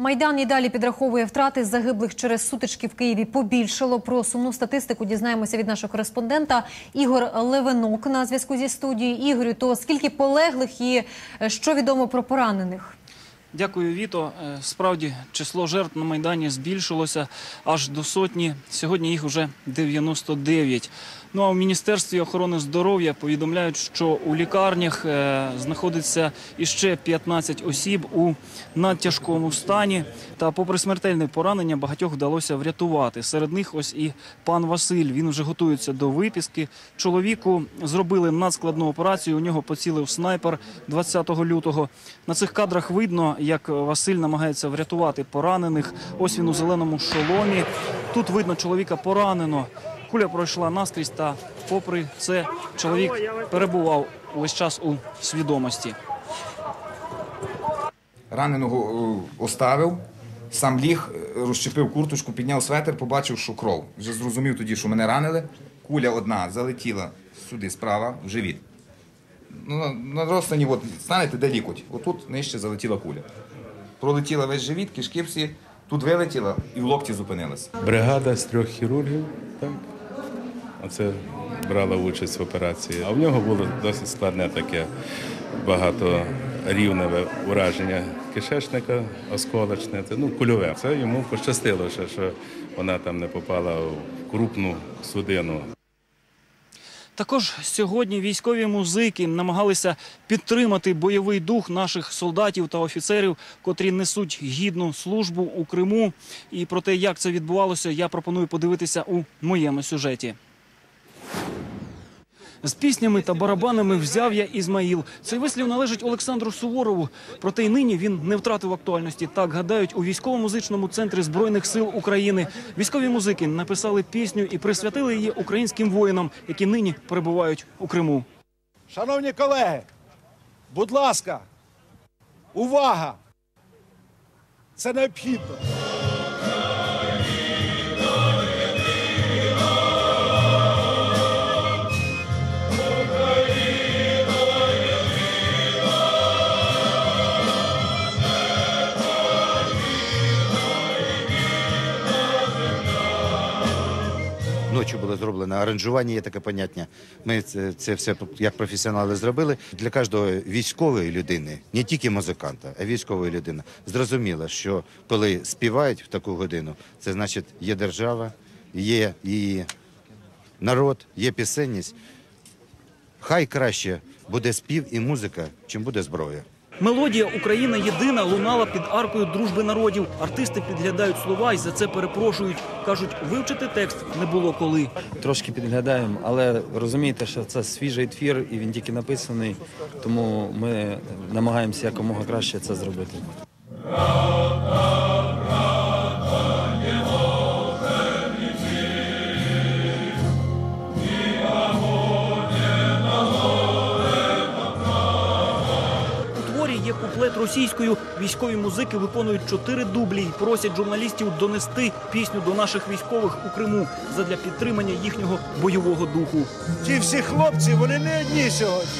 Майдан і далі підраховує втрати загиблих через сутички в Києві. Побільшало про сумну статистику. Дізнаємося від нашого кореспондента Ігор Левинок на зв'язку зі студією. Ігорю, то скільки полеглих і е, що відомо про поранених? Дякую, Віто. Е, Справді число жертв на майдані збільшилося аж до сотні. Сьогодні їх вже 99. Ну а в міністерстві охорони здоров'я повідомляють, що у лікарнях е, знаходиться іще 15 осіб у надтяжкому стані. Та, попри смертельне поранення, багатьох вдалося врятувати. Серед них ось і пан Василь. Він вже готується до випіски. Чоловіку зробили надскладну операцію. У нього поцілив снайпер 20 лютого. На цих кадрах видно, як Василь намагається врятувати поранених. Ось він у зеленому шоломі. Тут видно, чоловіка поранено. Куля пройшла наскрізь, та попри це чоловік перебував увесь час у свідомості. Раненого е, оставив, сам ліг, е, розчепив курточку, підняв светр, побачив, що кров. Вже зрозумів тоді, що мене ранили. Куля одна залетіла сюди справа, в живіт. Ну, на, розстані, от, станете, де лікоть. Отут нижче залетіла куля. Пролетіла весь живіт, кишки всі, тут вилетіла і в локті зупинилася. Бригада з трьох хірургів, так. Оце брала участь в операції. А в нього було досить складне таке багаторівневе ураження кишечника, осколочне, ну, кульове. Це йому пощастило, що вона там не попала в крупну судину. Також сьогодні військові музики намагалися підтримати бойовий дух наших солдатів та офіцерів, котрі несуть гідну службу у Криму. І про те, як це відбувалося, я пропоную подивитися у моєму сюжеті. З піснями та барабанами взяв я Ізмаїл. Цей вислів належить Олександру Суворову. Проте й нині він не втратив актуальності. Так гадають у військово-музичному центрі збройних сил України. Військові музики написали пісню і присвятили її українським воїнам, які нині перебувають у Криму. Шановні колеги, будь ласка, увага! Це необхідно. Ночі було зроблено аранжування, є таке поняття. Ми це, це все як професіонали зробили. Для кожного військової людини, не тільки музиканта, а військової людини, зрозуміло, що коли співають в таку годину, це значить є держава, є її народ, є пісенність. Хай краще буде спів і музика, чим буде зброя. Мелодія Україна єдина лунала під аркою дружби народів. Артисти підглядають слова і за це перепрошують. кажуть, вивчити текст не було коли. Трошки підглядаємо, але розумієте, що це свіжий твір і він тільки написаний, тому ми намагаємося якомога краще це зробити. Є куплет російською. Військові музики виконують чотири дублі і просять журналістів донести пісню до наших військових у Криму задля підтримання їхнього бойового духу. Ті всі хлопці, вони не одні сьогодні.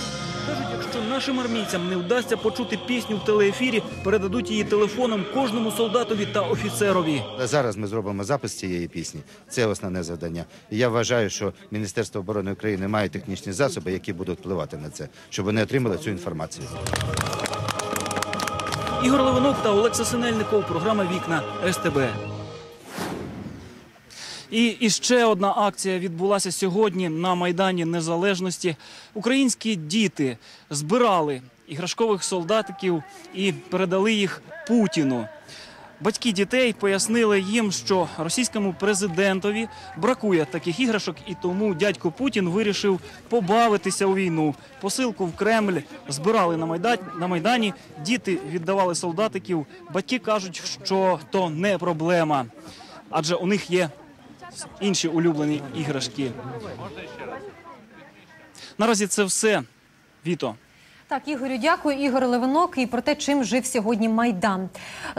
Кажуть, якщо нашим армійцям не вдасться почути пісню в телеефірі, передадуть її телефоном кожному солдатові та офіцерові. Зараз ми зробимо запис цієї пісні. Це основне завдання. І я вважаю, що Міністерство оборони України має технічні засоби, які будуть впливати на це, щоб вони отримали цю інформацію. Ігор Левинок та Олекса Синельников. Програма Вікна СТБ. І іще одна акція відбулася сьогодні на Майдані Незалежності. Українські діти збирали іграшкових солдатиків і передали їх Путіну. Батьки дітей пояснили їм, що російському президентові бракує таких іграшок, і тому дядько Путін вирішив побавитися у війну. Посилку в Кремль збирали на Майдані. Діти віддавали солдатиків. Батьки кажуть, що то не проблема, адже у них є інші улюблені іграшки. Наразі це все. Віто. Так, Ігорю, дякую. Ігор Левинок і про те, чим жив сьогодні Майдан.